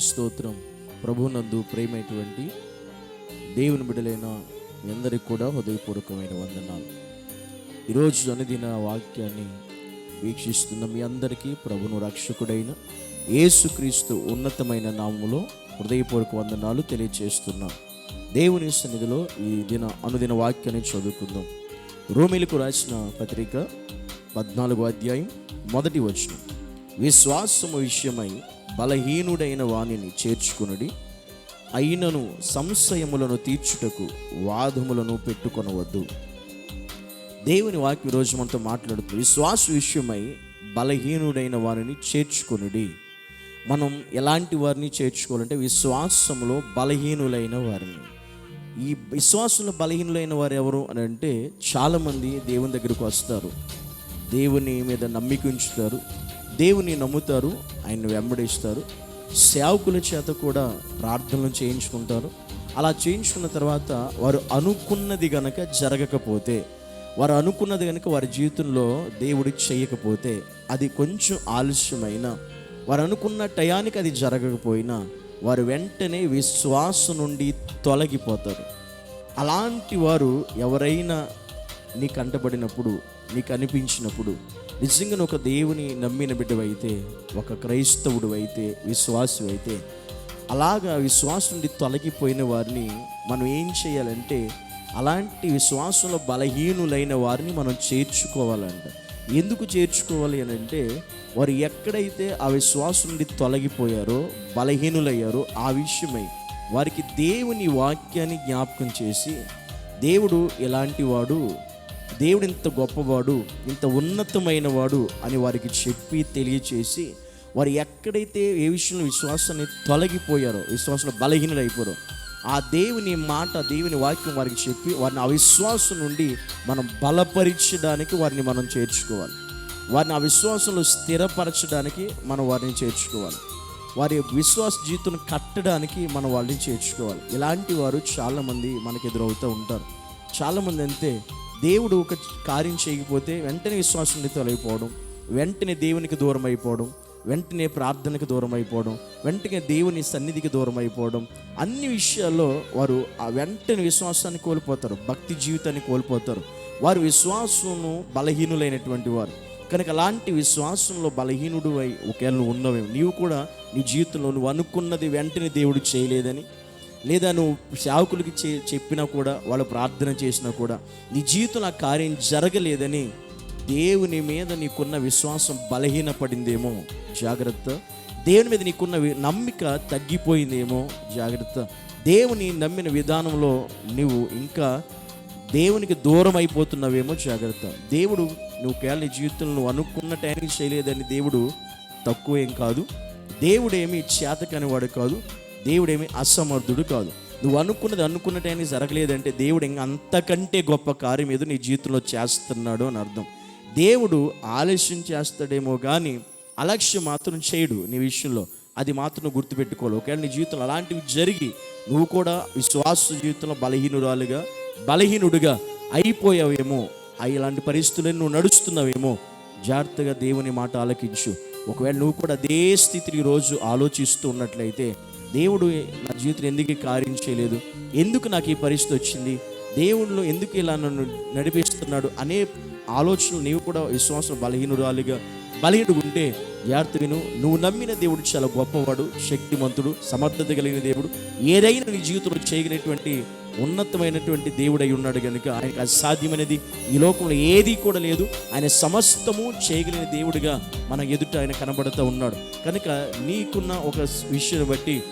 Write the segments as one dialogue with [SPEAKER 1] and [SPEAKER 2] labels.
[SPEAKER 1] స్తోత్రం ప్రభునందు ప్రేమైనటువంటి దేవుని బిడలైన మీ అందరికి కూడా హృదయపూర్వకమైన వందనాలు. ఈరోజు అనుదిన వాక్యాన్ని వీక్షిస్తున్న మీ అందరికీ ప్రభును రక్షకుడైన యేసుక్రీస్తు ఉన్నతమైన నామములో హృదయపూర్వక వందనాలు తెలియచేస్తున్నాం. దేవుని సన్నిధిలో ఈ దిన అనుదిన వాక్యాన్ని చదువుకుందాం. రోమిలకు రాసిన పత్రిక పద్నాలుగో అధ్యాయం మొదటి వచనం. విశ్వాసము విషయమై బలహీనుడైన వాణిని చేర్చుకునుడి. అయినను సంశయములను తీర్చుటకు వాదములను పెట్టుకొనవద్దు. దేవుని వాక్య రోజు మనతో మాట్లాడుతూ విశ్వాస విషయమై బలహీనుడైన వారిని చేర్చుకునుడి. మనం ఎలాంటి వారిని చేర్చుకోవాలంటే విశ్వాసంలో బలహీనులైన వారిని. ఈ విశ్వాసంలో బలహీనులైన వారు ఎవరు అని అంటే చాలామంది దేవుని దగ్గరకు వస్తారు. దేవుని మీద నమ్మిక ఉంచుతారు. దేవుని నమ్ముతారు ఆయన వెంబడిస్తారు సేవకుల చేత కూడా ప్రార్థనలు చేయించుకుంటారు. అలా చేయించుకున్న తర్వాత వారు అనుకున్నది గనక జరగకపోతే వారు అనుకున్నది కనుక వారి జీవితంలో దేవుడు చేయకపోతే అది కొంచెం ఆలస్యమైన వారు అనుకున్న టయానికి అది జరగకపోయినా వారు వెంటనే విశ్వాసం నుండి తొలగిపోతారు. అలాంటి వారు ఎవరైనా నీకు అంటబడినప్పుడు నీకు అనిపించినప్పుడు నిజంగా ఒక దేవుని నమ్మిన బిడ్డవైతే ఒక క్రైస్తవుడు అయితే విశ్వాసు అయితే అలాగా విశ్వాసం నుండి తొలగిపోయిన వారిని మనం ఏం చేయాలంటే అలాంటి విశ్వాసంలో బలహీనులైన వారిని మనం చేర్చుకోవాలంట. ఎందుకు చేర్చుకోవాలి అని అంటే వారు ఎక్కడైతే ఆ విశ్వాసం నుండి తొలగిపోయారో బలహీనులయ్యారో ఆ విషయమై వారికి దేవుని వాక్యాన్ని జ్ఞాపకం చేసి దేవుడు ఎలాంటి వాడు దేవుడు ఇంత గొప్పవాడు ఇంత ఉన్నతమైన వాడు అని వారికి చెప్పి తెలియచేసి వారు ఎక్కడైతే ఏ విషయంలో విశ్వాసాన్ని తొలగిపోయారో విశ్వాసంలో బలహీనులైపోయారో ఆ దేవుని మాట దేవుని వాక్యం వారికి చెప్పి వారిని అవిశ్వాసం నుండి మనం బలపరచడానికి వారిని మనం చేర్చుకోవాలి. వారిని ఆ విశ్వాసంలో స్థిరపరచడానికి మనం వారిని చేర్చుకోవాలి. వారి విశ్వాస జీవితం కట్టడానికి మనం వాళ్ళని చేర్చుకోవాలి. ఇలాంటి వారు చాలామంది మనకు ఎదురవుతూ ఉంటారు. చాలామంది అంతే దేవుడు ఒక కార్యం చేయకపోతే వెంటనే విశ్వాసం తొలగిపోవడం వెంటనే దేవునికి దూరం అయిపోవడం వెంటనే ప్రార్థనకు దూరం అయిపోవడం వెంటనే దేవుని సన్నిధికి దూరం అయిపోవడం అన్ని విషయాల్లో వారు ఆ వెంటనే విశ్వాసాన్ని కోల్పోతారు భక్తి జీవితాన్ని కోల్పోతారు. వారు విశ్వాసము బలహీనులైనటువంటి వారు. కనుక అలాంటి విశ్వాసంలో బలహీనుడు అయి ఒకవేళ నువ్వు నీవు కూడా నీ జీవితంలో నువ్వు అనుకున్నది వెంటనే దేవుడు చేయలేదని లేదా నువ్వు సేవకులకి చే చెప్పినా కూడా వాళ్ళు ప్రార్థన చేసినా కూడా నీ జీవితంలో ఆ కార్యం జరగలేదని దేవుని మీద నీకున్న విశ్వాసం బలహీనపడిందేమో జాగ్రత్త. దేవుని మీద నీకున్న నమ్మిక తగ్గిపోయిందేమో జాగ్రత్త. దేవుని నమ్మిన విధానంలో నువ్వు ఇంకా దేవునికి దూరం అయిపోతున్నావేమో జాగ్రత్త. దేవుడు నువ్వు కేవలం జీవితంలో నువ్వు అనుకున్న టైంకి చేయలేదని దేవుడు తక్కువ ఏం కాదు. దేవుడేమి చేతకని వాడు కాదు. దేవుడేమి అసమర్థుడు కాదు. నువ్వు అనుకున్నది అనుకున్న టైంకి జరగలేదంటే దేవుడు ఇంకా అంతకంటే గొప్ప కార్యం ఏదో నీ జీవితంలో చేస్తున్నాడు అని అర్థం. దేవుడు ఆలస్యం చేస్తాడేమో కానీ అలక్ష్యం మాత్రం చేయడు నీ విషయంలో. అది మాత్రం గుర్తుపెట్టుకోవాలి. ఒకవేళ నీ జీవితంలో అలాంటివి జరిగి నువ్వు కూడా విశ్వాస జీవితంలో బలహీనురాలుగా బలహీనుడిగా అయిపోయావేమో ఇలాంటి పరిస్థితులను నువ్వు నడుస్తున్నావేమో జాగ్రత్తగా దేవుని మాట ఆలకించు. ఒకవేళ నువ్వు కూడా అదే స్థితిని రోజు ఆలోచిస్తూ ఉన్నట్లయితే దేవుడు నా జీవితం ఎందుకు కార్యం చేయలేదు? ఎందుకు నాకు ఈ పరిస్థితి వచ్చింది? దేవుళ్ళు ఎందుకు ఇలా నన్ను నడిపిస్తున్నాడు అనే ఆలోచనలు నీవు కూడా విశ్వాసం బలహీనురాలిగా బలహీనుడు ఉంటే జాగ్రత్త విను నువ్వు నమ్మిన దేవుడు చాలా గొప్పవాడు శక్తిమంతుడు సమర్థత కలిగిన దేవుడు. ఏదైనా నీ జీవితంలో చేయగలిగినటువంటి ఉన్నతమైనటువంటి దేవుడై ఉన్నాడు కనుక ఆయనకు అసాధ్యమైనది ఈ లోకంలో ఏది కూడా లేదు. ఆయన సమస్తము చేయగలిగిన దేవుడిగా మన ఎదుట ఆయన కనబడుతూ ఉన్నాడు. కనుక నీకున్న ఒక విషయం బట్టి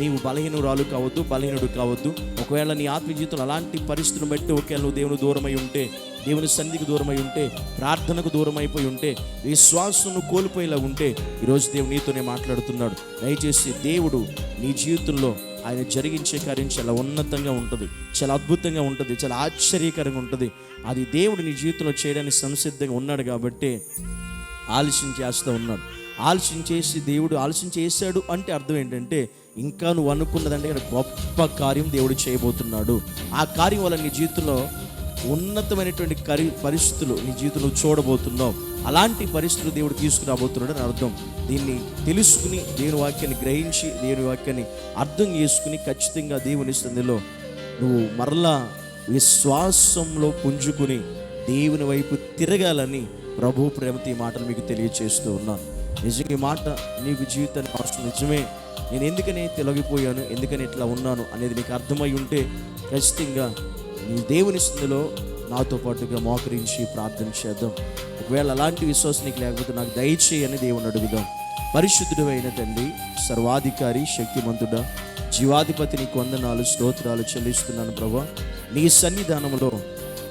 [SPEAKER 1] నీవు బలహీనురాలు కావద్దు బలహీనుడు కావద్దు. ఒకవేళ నీ ఆత్మ జీవితంలో అలాంటి పరిస్థితులను బట్టి ఒకవేళ నువ్వు దేవుని దూరమై ఉంటే దేవుని సన్నిధికి దూరమై ఉంటే ప్రార్థనకు దూరమైపోయి ఉంటే విశ్వాసం కోల్పోయేలా ఉంటే ఈరోజు దేవుడు నీతోనే మాట్లాడుతున్నాడు. దయచేసి దేవుడు నీ జీవితంలో ఆయన జరిగించే కార్యం చాలా ఉన్నతంగా ఉంటుంది చాలా అద్భుతంగా ఉంటుంది చాలా ఆశ్చర్యకరంగా ఉంటుంది. అది దేవుడు నీ జీవితంలో చేయడానికి సంసిద్ధంగా ఉన్నాడు కాబట్టి ఆలస్యం చేస్తూ ఉన్నాడు. ఆలస్యం చేసి దేవుడు ఆలస్యం చేశాడు అంటే అర్థం ఏంటంటే ఇంకా నువ్వు అనుకున్నదంటే ఇక్కడ గొప్ప కార్యం దేవుడు చేయబోతున్నాడు. ఆ కార్యం వల్ల నీ జీవితంలో ఉన్నతమైనటువంటి కరి పరిస్థితులు నీ జీవితంలో చూడబోతున్నావు. అలాంటి పరిస్థితులు దేవుడు తీసుకురాబోతున్నాడు అని అర్థం. దీన్ని తెలుసుకుని దేవుని వాక్యాన్ని గ్రహించి దేవుని వాక్యాన్ని అర్థం చేసుకుని ఖచ్చితంగా దేవుని సంధిలో నువ్వు మరలా విశ్వాసంలో పుంజుకుని దేవుని వైపు తిరగాలని ప్రభు ప్రేమతో ఈ మాటలు మీకు తెలియచేస్తూ ఉన్నాను నిజంగా ఈ మాట నీకు జీవితాన్ని అవసరం నిజమే. నేను ఎందుకని తొలగిపోయాను ఎందుకని ఇట్లా ఉన్నాను అనేది నీకు అర్థమై ఉంటే ఖచ్చితంగా నీ దేవుని స్థితిలో నాతో పాటుగా మోకరించి ప్రార్థన చేద్దాం. ఒకవేళ అలాంటి విశ్వాసం నీకు లేకపోతే నాకు దయచేయని దేవుని అడుగుదాం. పరిశుద్ధుడు అయిన తండ్రి సర్వాధికారి శక్తిమంతుడా జీవాధిపతి నీకు వందనాలు స్తోత్రాలు చెల్లిస్తున్నాను ప్రభా. నీ సన్నిధానంలో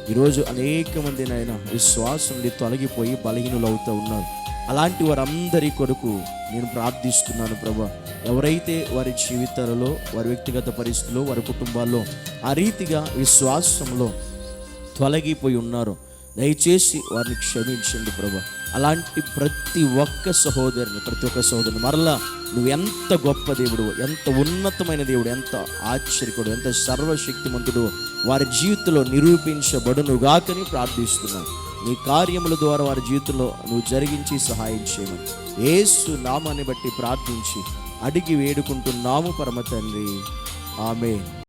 [SPEAKER 1] ఈరోజు అనేక మంది నాయన విశ్వాసం నుండి తొలగిపోయి బలహీనులు అవుతూ ఉన్నారు. అలాంటి వారందరి కొరకు నేను ప్రార్థిస్తున్నాను ప్రభా. ఎవరైతే వారి జీవితాలలో వారి వ్యక్తిగత పరిస్థితుల్లో వారి కుటుంబాల్లో ఆ రీతిగా విశ్వాసంలో తొలగిపోయి ఉన్నారో దయచేసి వారిని క్షమించండి ప్రభా. అలాంటి ప్రతి ఒక్క సహోదరుని ప్రతి ఒక్క సహోదరుని మరలా నువ్వు ఎంత గొప్ప దేవుడు ఎంత ఉన్నతమైన దేవుడు ఎంత ఆశ్చర్యకుడు ఎంత సర్వశక్తిమంతుడు వారి జీవితంలో నిరూపించబడును గాకని ప్రార్థిస్తున్నాను. నీ కార్యముల ద్వారా వారి జీవితంలో నువ్వు జరిగించి సహాయం చేయమని. ఏసు నామాన్ని బట్టి ప్రార్థించి అడిగి వేడుకుంటున్నాము పరమ తండ్రి. ఆమె